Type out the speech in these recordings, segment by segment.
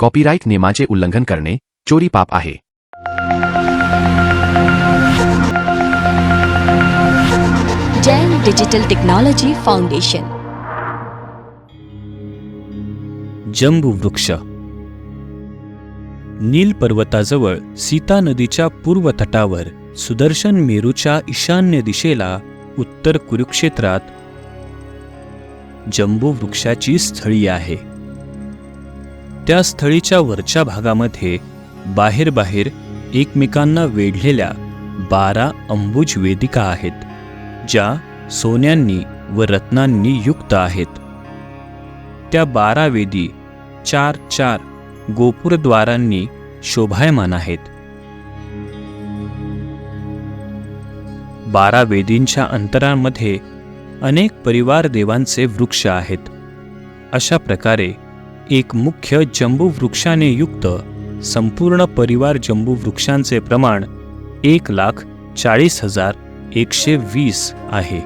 Copyright नियमाचे उल्लंघन करणे चोरी पाप आहे. Jain digital technology foundation. जंबू वृक्ष. नील पर्वताजवळ सीता नदीच्या पूर्व तटावर सुदर्शन मेरूच्या ईशान्य दिशेला उत्तर कुरुक्षेत्रात जंबू वृक्षाची स्थळी आहे. त्या स्थळीच्या वरच्या भागामध्ये बाहेर बाहेर एकमेकांना वेढलेल्या बारा अंबुज वेदिका आहेत ज्या सोन्यांनी व रत्नांनी युक्त आहेत. त्या बारा वेदी चार चार गोपुरद्वारांनी शोभायमान आहेत. बारा वेदींच्या अंतरांमध्ये अनेक परिवार देवांचे वृक्ष आहेत. अशा प्रकारे एक मुख्य जंबू वृक्षाने युक्त संपूर्ण परिवार जंबू वृक्षांचे प्रमाण एक लाख चाळीस हजार एकशे वीस आहे.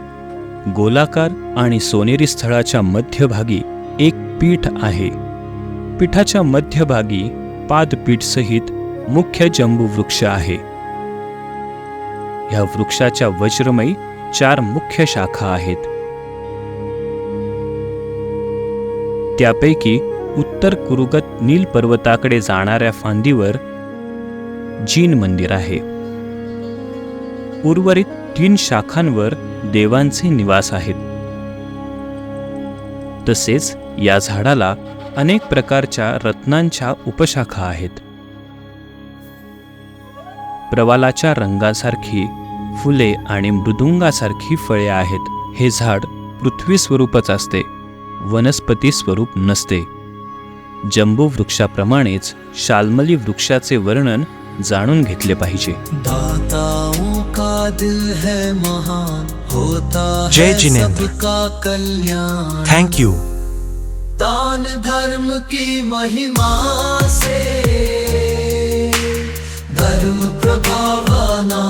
गोलाकार आणि सोनेरी स्थळाच्या मध्यभागी एक पीठ आहे. पीठाच्या मध्यभागी पादपीठसहित मुख्य जंबू वृक्ष आहे. ह्या वृक्षाच्या वज्रमयी चार मुख्य शाखा आहेत. त्यापैकी उत्तर कुरुगत नील पर्वताकडे जाणाऱ्या फांदीवर जीन मंदिर आहे. उर्वरित तीन शाखांवर देवांचे निवास आहेत. तसेच या झाडाला अनेक प्रकारच्या रत्नांच्या उपशाखा आहेत. प्रवालाच्या रंगासारखी फुले आणि मृदुंगासारखी फळे आहेत. हे झाड पृथ्वी स्वरूपच असते वनस्पती स्वरूप नसते. जंबू वृक्षाप्रमाणेच शाल्मली वृक्षाचे वर्णन जाणून घेतले पाहिजे. दाताओं का दिल है महान होता जय जिनेंद्र। सबका कल्याण। थैंक यू दान धर्म की महिमा से धर्म प्रभावना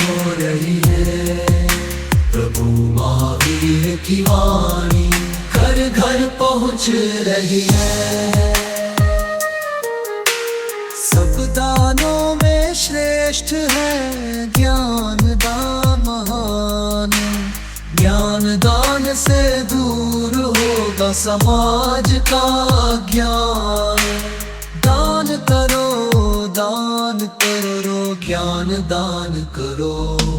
हो रही है। प्रभु महावीर की वाणी घर घर पहुंच रही है दानों में श्रेष्ठ है ज्ञान दान महान ज्ञान दान से दूर होगा समाज का ज्ञान। दान करो दान करो ज्ञान दान करो।